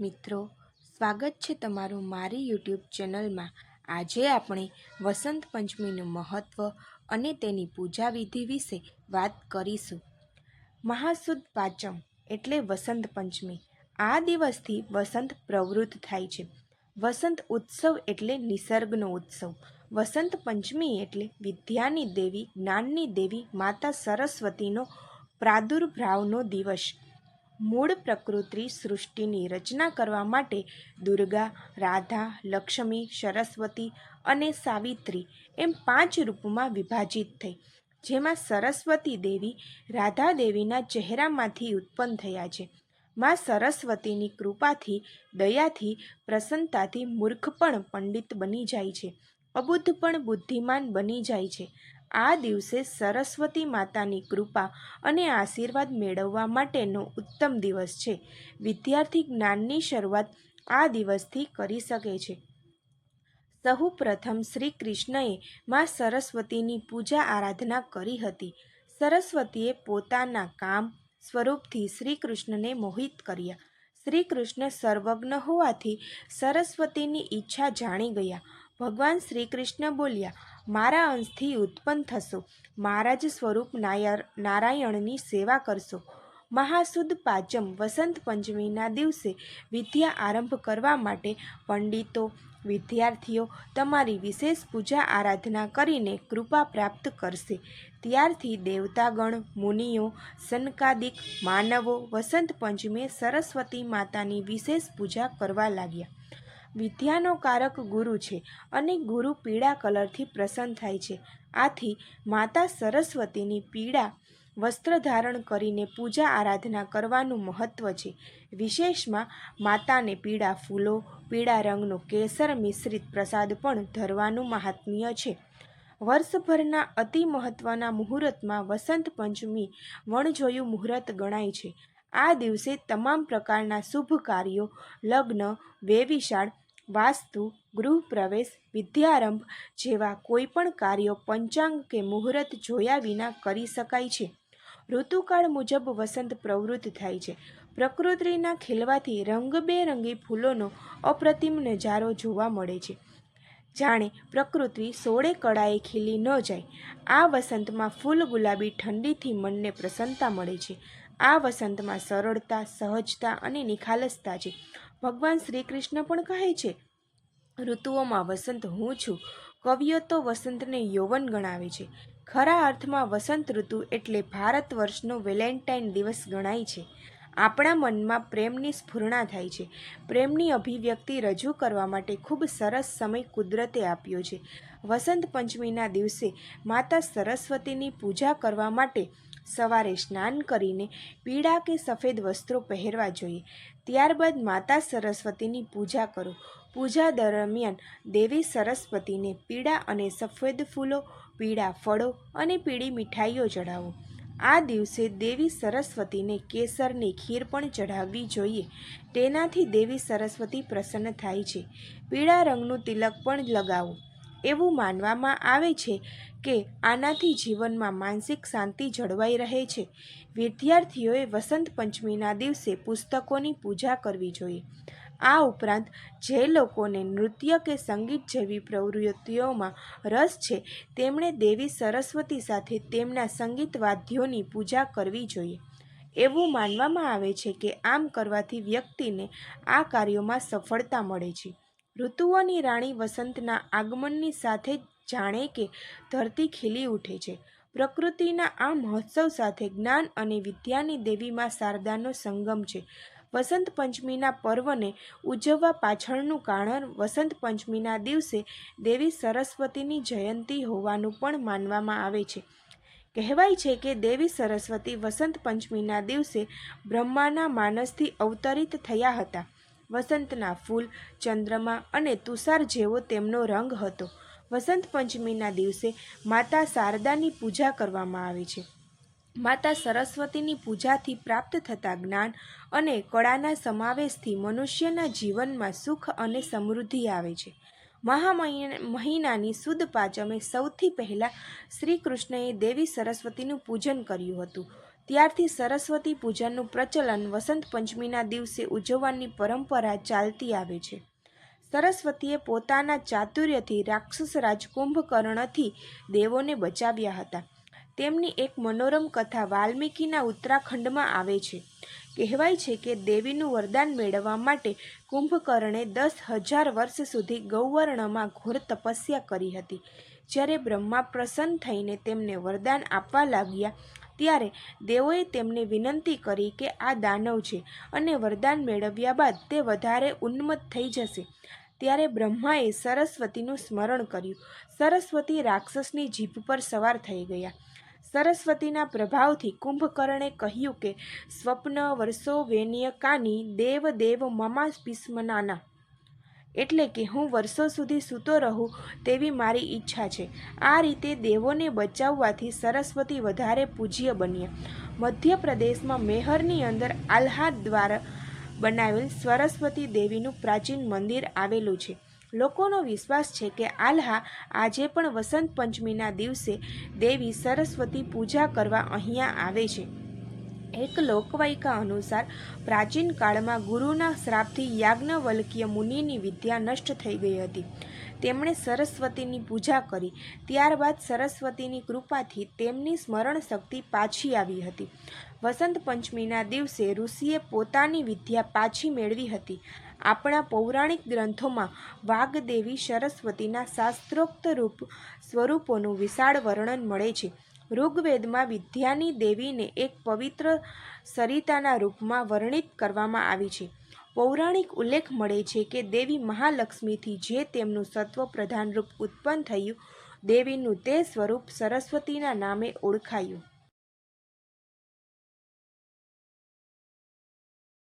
મિત્રો, સ્વાગત છે તમારું મારી યુટ્યુબ ચેનલમાં. આજે આપણે વસંત પંચમીનું મહત્ત્વ અને તેની પૂજા વિધિ વિશે વાત કરીશું. મહાસુદ પાંચમ એટલે વસંત પંચમી. આ દિવસથી વસંત પ્રવૃત્ત થાય છે. વસંત ઉત્સવ એટલે નિસર્ગનો ઉત્સવ. વસંત પંચમી એટલે વિદ્યાની દેવી, જ્ઞાનની દેવી, માતા સરસ્વતીનો પ્રાદુર્ભાવનો દિવસ. મૂળ પ્રકૃતિ સૃષ્ટિની રચના કરવા માટે દુર્ગા, રાધા, લક્ષ્મી, સરસ્વતી અને સાવિત્રી એમ પાંચ રૂપમાં વિભાજિત થઈ. જેમાં સરસ્વતી દેવી રાધા દેવીના ચહેરામાંથી ઉત્પન્ન થયા છે. માં સરસ્વતીની કૃપાથી, દયાથી, પ્રસન્નતાથી મૂર્ખ પણ પંડિત બની જાય છે. અબુદ્ધ પણ બુદ્ધિમાન બની જાય છે. આ દિવસે સરસ્વતી માતાની કૃપા અને આશીર્વાદ મેળવવા માટેનો ઉત્તમ દિવસ છે. વિદ્યાર્થી જ્ઞાનની શરૂઆત આ દિવસથી કરી શકે છે. સહુ પ્રથમ શ્રી કૃષ્ણએ માં સરસ્વતીની પૂજા આરાધના કરી હતી. સરસ્વતીએ પોતાના કામ સ્વરૂપથી શ્રી કૃષ્ણને મોહિત કર્યા. શ્રી કૃષ્ણ સર્વજ્ઞ હોવાથી સરસ્વતીની ઈચ્છા જાણી ગયા. ભગવાન શ્રી કૃષ્ણ બોલ્યા, મારા અંશથી ઉત્પન્ન થશો. મારા જ સ્વરૂપ નારાયણની સેવા કરશો. મહાસુદ પાંચમ વસંત પંચમીના દિવસે વિદ્યા આરંભ કરવા માટે પંડિતો, વિદ્યાર્થીઓ તમારી વિશેષ પૂજા આરાધના કરીને કૃપા પ્રાપ્ત કરશે. ત્યારથી દેવતાગણ, મુનિઓ, સનકાદિક, માનવો વસંત પંચમીએ સરસ્વતી માતાની વિશેષ પૂજા કરવા લાગ્યા. વિદ્યાનો કારક ગુરુ છે અને ગુરુ પીળા કલરથી પ્રસન્ન થાય છે. આથી માતા સરસ્વતીની પીળા વસ્ત્ર ધારણ કરીને પૂજા આરાધના કરવાનું મહત્ત્વ છે. વિશેષમાં માતાને પીળા ફૂલો, પીળા રંગનો કેસર મિશ્રિત પ્રસાદ પણ ધરવાનું મહાત્મ્ય છે. વર્ષભરના અતિ મહત્ત્વના મુહૂર્તમાં વસંત પંચમી વણજોયું મુહૂર્ત ગણાય છે. આ દિવસે તમામ પ્રકારના શુભ કાર્યો, લગ્ન, વેવિશાળ વાસ્તુ ગૃહ પ્રવેશ વિદ્યારંભ જેવા કોઈપણ કાર્યો પંચાંગ કે મુહૂર્ત જોયા વિના કરી શકાય છે. ઋતુકાળ મુજબ વસંત પ્રવૃત્ત થાય છે. પ્રકૃતિના ખીલવાથી રંગબેરંગી ફૂલોનો અપ્રતિમ નજારો જોવા મળે છે. જાણે પ્રકૃતિ સોળે કળાએ ખીલી ન જાય. આ વસંતમાં ફૂલ ગુલાબી ઠંડીથી મનને પ્રસન્નતા મળે છે. આ વસંતમાં સરળતા, સહજતા અને નિખાલસતા છે. ભગવાન શ્રી કૃષ્ણ પણ કહે છે, ઋતુઓમાં વસંત હું છું. કવિઓ તો વસંતને યૌવન ગણાવે છે. ખરા અર્થમાં વસંત ઋતુ એટલે ભારત વર્ષનો વેલેન્ટાઇન દિવસ ગણાય છે. આપણા મનમાં પ્રેમની સ્ફૂર્ણા થાય છે. પ્રેમની અભિવ્યક્તિ રજૂ કરવા માટે ખૂબ સરસ સમય કુદરતે આપ્યો છે. વસંત પંચમીના દિવસે માતા સરસ્વતીની પૂજા કરવા માટે સવારે સ્નાન કરીને પીળા કે સફેદ વસ્ત્રો પહેરવા જોઈએ. ત્યારબાદ માતા સરસ્વતીની પૂજા કરો. પૂજા દરમિયાન દેવી સરસ્વતીને પીળા અને સફેદ ફૂલો, પીળા ફળો અને પીળી મીઠાઈઓ ચઢાવો. આ દિવસે દેવી સરસ્વતીને કેસરની ખીર પણ ચઢાવવી જોઈએ. તેનાથી દેવી સરસ્વતી પ્રસન્ન થાય છે. પીળા રંગનું તિલક પણ લગાવો. એવું માનવામાં આવે છે કે આનાથી જીવનમાં માનસિક શાંતિ જળવાઈ રહે છે. વિદ્યાર્થીઓએ વસંત પંચમીના દિવસે પુસ્તકોની પૂજા કરવી જોઈએ. આ ઉપરાંત જે લોકોને નૃત્ય કે સંગીત જેવી પ્રવૃત્તિઓમાં રસ છે, તેમણે દેવી સરસ્વતી સાથે તેમના સંગીત વાદ્યોની પૂજા કરવી જોઈએ. એવું માનવામાં આવે છે કે આમ કરવાથી વ્યક્તિને આ કાર્યોમાં સફળતા મળે છે. ઋતુઓની રાણી વસંતના આગમનની સાથે જાણે કે ધરતી ખીલી ઉઠે છે. પ્રકૃતિના આ મહોત્સવ સાથે જ્ઞાન અને વિદ્યાની દેવીમાં શારદાનો સંગમ છે. વસંત પંચમીના પર્વને ઉજવવા પાછળનું કારણ વસંત પંચમીના દિવસે દેવી સરસ્વતીની જયંતી હોવાનું પણ માનવામાં આવે છે. કહેવાય છે કે દેવી સરસ્વતી વસંત પંચમીના દિવસે બ્રહ્માના માનસથી અવતરિત થયા હતા. વસંતના ફૂલ, ચંદ્રમા અને તુષાર જેવો તેમનો રંગ હતો. વસંત પંચમીના દિવસે માતા શારદાની પૂજા કરવામાં આવે છે. માતા સરસ્વતીની પૂજાથી પ્રાપ્ત થતા જ્ઞાન અને કળાના સમાવેશથી મનુષ્યના જીવનમાં સુખ અને સમૃદ્ધિ આવે છે. મહા મહિનાની સુદ પાંચમે સૌથી પહેલાં શ્રી કૃષ્ણએ દેવી સરસ્વતીનું પૂજન કર્યું હતું. ત્યારથી સરસ્વતી પૂજાનું પ્રચલન વસંત પંચમીના દિવસે ઉજવવાની પરંપરા ચાલતી આવે છે. સરસ્વતીએ પોતાના ચાતુર્યથી રાક્ષસ રાજ કુંભકર્ણથી દેવોને બચાવ્યા હતા. તેમની એક મનોરમ કથા વાલ્મીકીના ઉત્તરાખંડમાં આવે છે. કહેવાય છે કે દેવીનું વરદાન મેળવવા માટે કુંભકર્ણે દસ હજાર વર્ષ સુધી ગૌવર્ણમાં ઘોર તપસ્યા કરી હતી. જ્યારે બ્રહ્મા પ્રસન્ન થઈને તેમને વરદાન આપવા લાગ્યા ત્યારે દેવોએ તેમને વિનંતી કરી કે આ દાનવ છે અને વરદાન મેળવ્યા બાદ તે વધારે ઉન્મત્ત થઈ જશે. ત્યારે બ્રહ્માએ સરસ્વતીનું સ્મરણ કર્યું. સરસ્વતી રાક્ષસની જીભ પર સવાર થઈ ગયા. સરસ્વતીના પ્રભાવથી કુંભકર્ણે કહ્યું કે, સ્વપ્ન વર્ષો વેન્યકાની દેવ દેવ મમા ભીષ્મનાના એટલે કે હું વર્ષો સુધી સૂતો રહું તેવી મારી ઈચ્છા છે. આ રીતે દેવોને બચાવવાથી સરસ્વતી વધારે પૂજ્ય બન્યા. મધ્યપ્રદેશમાં મેહરની અંદર આલ્હાદ દ્વારા બનાવેલ સરસ્વતી દેવીનું પ્રાચીન મંદિર આવેલું છે. લોકોનો વિશ્વાસ છે કે આલ્હા આજે પણ વસંત પંચમીના દિવસે દેવી સરસ્વતી પૂજા કરવા અહીંયા આવે છે. એક લોકવાયકા અનુસાર, પ્રાચીન કાળમાં ગુરુના શ્રાપથી યાજ્ઞવલ્કીય મુનિની વિદ્યા નષ્ટ થઈ ગઈ હતી. તેમણે સરસ્વતીની પૂજા કરી. ત્યારબાદ સરસ્વતીની કૃપાથી તેમની સ્મરણ શક્તિ પાછી આવી હતી. વસંત પંચમીના દિવસે ઋષિએ પોતાની વિદ્યા પાછી મેળવી હતી. આપણા પૌરાણિક ગ્રંથોમાં વાઘદેવી સરસ્વતીના શાસ્ત્રોક્ત રૂપ સ્વરૂપોનું વિશાળ વર્ણન મળે છે. ઋગ્વેદમાં વિદ્યાની દેવીને એક પવિત્ર સરિતાના રૂપમાં વર્ણિત કરવામાં આવી છે. પૌરાણિક ઉલ્લેખ મળે છે કે દેવી મહાલક્ષ્મીથી જે તેમનું સત્વ પ્રધાન રૂપ ઉત્પન્ન થયું, દેવીનું તે સ્વરૂપ સરસ્વતીના નામે ઓળખાયું.